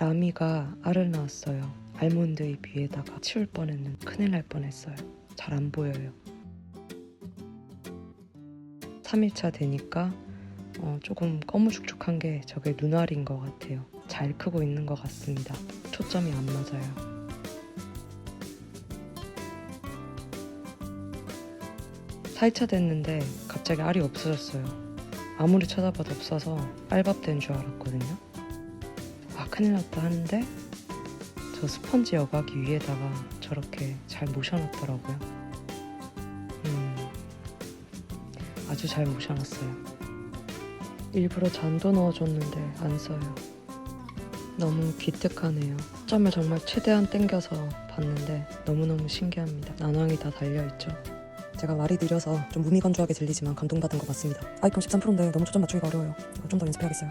라미가 알을 낳았어요. 알몬드 잎 위에다가 치울 뻔했는데 큰일 날 뻔했어요. 잘 안 보여요. 3일차 되니까 어, 조금 꺼무죽죽한 게 저게 눈알인 것 같아요. 잘 크고 있는 것 같습니다. 초점이 안 맞아요. 4일차 됐는데 갑자기 알이 없어졌어요. 아무리 찾아봐도 없어서 알밥 된 줄 알았거든요. 아 큰일 났다 하는데 저 스펀지 여과기 위에다가 저렇게 잘 모셔놨더라고요. 음, 아주 잘 모셔놨어요. 일부러 잔도 넣어줬는데 안 써요. 너무 기특하네요. 점을 정말 최대한 땡겨서 봤는데 너무너무 신기합니다. 난왕이 다 달려있죠. 제가 말이 느려서 좀 무미건조하게 들리지만 감동받은 것 같습니다. 아이폰 13 프로인데 너무 초점 맞추기가 어려워요. 좀 더 연습해야겠어요.